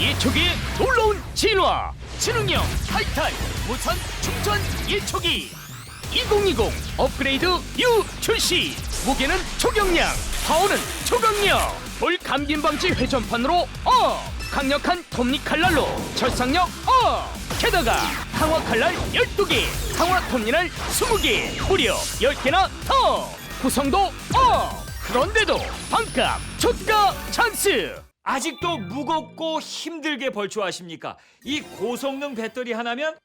예초기의 놀라운 진화. 지능형 타이탄 무선 충전 예초기. 2020 업그레이드 U 출시. 무게는 초경량 파워는 초강력. 볼 감김 방지 회전판으로 어! 강력한 톱니 칼날로 절삭력 어! 게다가 강화 칼날 12개 강화 톱니날 20개 무려 10개나 더. 구성도 어! 그런데도 반값 초가 찬스 아직도 무겁고 힘들게 벌초하십니까? 이 고성능 배터리 하나면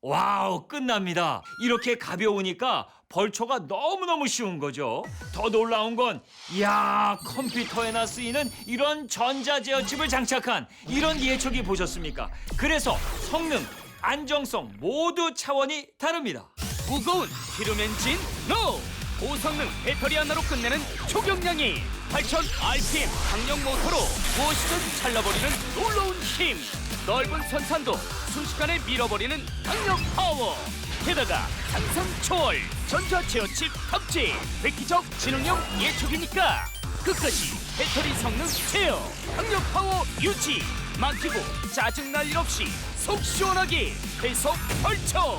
와우 끝납니다. 이렇게 가벼우니까 벌초가 너무너무 쉬운 거죠. 더 놀라운 건 이야 컴퓨터에나 쓰이는 이런 전자제어칩을 장착한 이런 예초기 보셨습니까? 그래서 성능, 안정성 모두 차원이 다릅니다. 무거운 기름 엔진 노 고성능 배터리 하나로 끝내는 초경량이 8000 RPM 강력 모터로 무엇이든 잘라버리는 놀라운 힘. 넓은 선산도 순식간에 밀어버리는 강력 파워. 게다가 상상 초월 전자 제어칩 탑재 획기적 지능형 예초기니까 끝까지 배터리 성능 제어 강력 파워 유지 막히고 짜증날 일 없이 속 시원하게 계속 펼쳐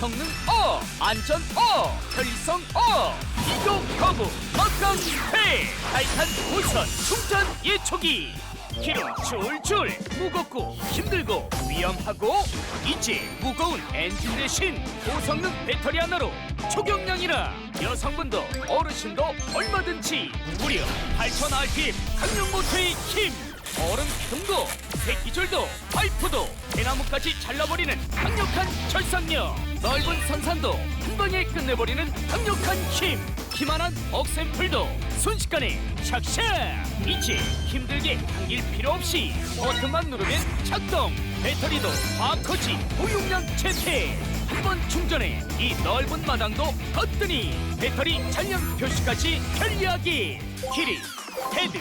성능 어 안전 어 편리성 어 이거 거부 막강 회 타이탄 무선 충전 예초기. 기름 줄줄 무겁고 힘들고 위험하고 이제 무거운 엔진 대신 고성능 배터리 하나로 초경량이라 여성분도 어르신도 얼마든지 무려 8000 RPM 강력 모터의 힘 얼음 기둥 도 새끼줄도 파이프도 대나무까지 잘라버리는 강력한 절삭력 넓은 선산도 한 방에 끝내버리는 강력한 힘. 기만한 억샘플도 순식간에 샥샥 이제 힘들게 당길 필요 없이 버튼만 누르면 작동! 배터리도 과커지 무용량 채택! 한 번 충전해 이 넓은 마당도 거뜬히 배터리 잔량 표시까지 편리하게 길이 헤드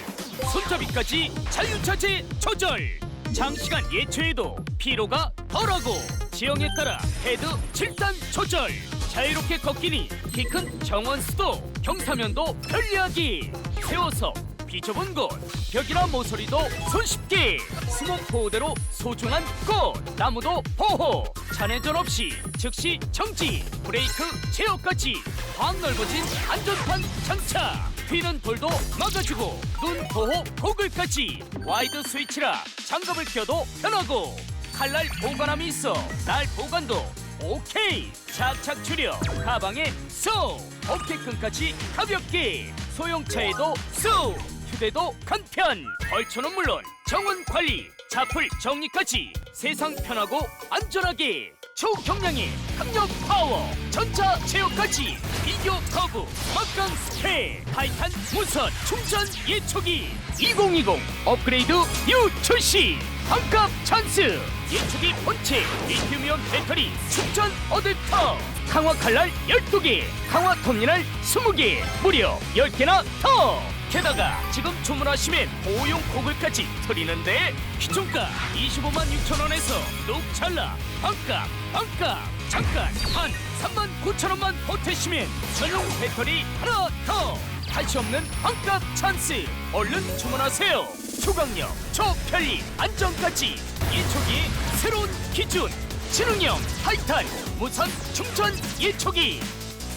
손잡이까지 자유차제 조절 장시간 예초에도 피로가 덜하고 지형에 따라 헤드 7단 조절. 자유롭게 걷기니 키 큰 정원수도 경사면도 편리하게 세워서 비좁은 곳 벽이나 모서리도 손쉽게. 스모크호대로 소중한 꽃 나무도 보호. 잔해전 없이 즉시 정지 브레이크 제어까지 확 넓어진 안전판 장착 튀는 돌도 막아주고 눈 보호 고글까지. 와이드 스위치라 장갑을 껴도 편하고 칼날 보관함이 있어 날 보관도 오케이. 착착 줄여 가방에 쏙 어깨끈까지 가볍게. 소형차에도 쏙 휴대도 간편. 벌초는 물론 정원 관리 자풀 정리까지 세상 편하고 안전하게 초경량의 강력 파워 전차 제어까지. 비교 커브 막강 스페 타이탄 무선 충전 예초기. 2020 업그레이드 뉴 출시. 반값 찬스. 예초기 본체 리튬이온 배터리 충전 어댑터. 강화 칼날 12개 강화 톱니날 20개. 무려 10개나 더 게다가 지금 주문하시면 보용 고글까지 드리는데 기존가 25만 6천 원에서 뚝 잘라 반값 반값. 잠깐 한 3만 9천 원만 보태시면 전용 배터리 하나 더. 다시 없는 반값 찬스. 얼른 주문하세요. 초강력 초편리 안정까지. 예초기의 새로운 기준. 지능형 타이탄 무선 충전 예초기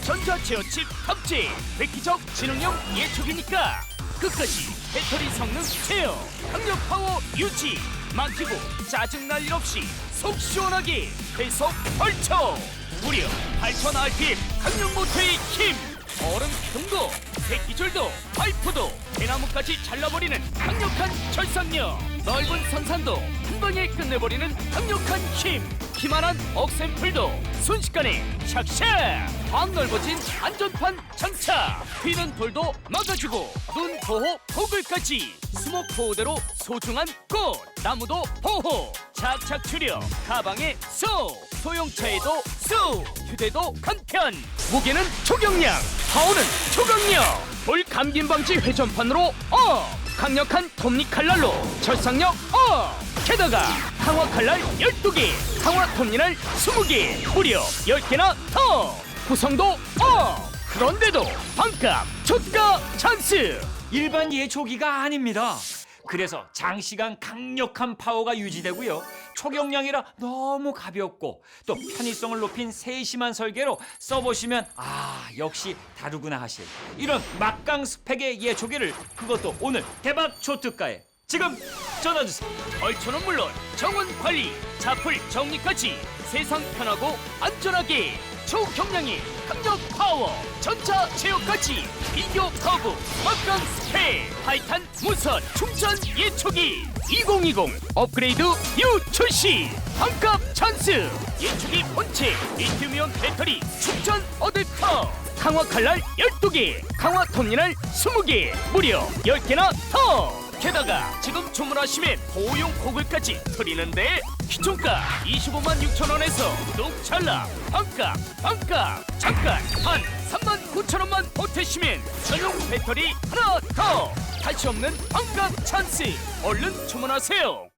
전자 제어칩 탑재. 획기적 지능형 예초기니까 끝까지 배터리 성능 제어 강력 파워 유지 막히고 짜증날 일 없이 속 시원하게 계속 펼쳐. 무려 8000 RPM 강력 모터의 힘. 얼음 기둥도 새끼줄도 파이프도 대나무까지 잘라버리는 강력한 절삭력. 넓은 선산도 한 방에 끝내버리는 강력한 힘. 기만한 억샘플도 순식간에 샥샥 확 넓어진 안전판 장착 튀는 돌도 막아주고 눈 보호 고글까지 스모크호대로 소중한 꽃 나무도 보호. 착착 추려 가방에 쏙 소형차에도 쏙 휴대도 간편. 무게는 초경량 파워는 초강력. 볼 감김 방지 회전판으로 어 강력한 톱니 칼날로 절삭력 어 게다가 강화 칼날 12개 강화 톱니날 20개 무려 10개나 더 구성도 어 그런데도 반값 초가 찬스 일반 예초기가 아닙니다. 그래서 장시간 강력한 파워가 유지되고요. 초경량이라 너무 가볍고 또 편의성을 높인 세심한 설계로 써보시면 아 역시 다르구나 하실 이런 막강 스펙의 예초기를 그것도 오늘 대박 초특가에 지금 전화 주세요. 벌초는 물론 정원 관리, 자풀 정리까지 세상 편하고 안전하게 초경량이 강력 파워 전자 제어까지 비교 커브 막강 스펙 타이탄 무선 충전 예초기. 2020 업그레이드 뉴 출시. 반값 찬스. 예초기 본체 리튬이온 배터리 충전 어댑터 강화 칼날 12개 강화 톱니날 20개. 무려 10개나 더. 게다가 지금 주문하시면 보용 고글까지 드리는데 기존가 25만 6천 원에서 찰나 반값 반값 잠깐 한 3만 9천 원만 보태시면 전용 배터리 하나 더. 다시 없는 반값 찬스. 얼른 주문하세요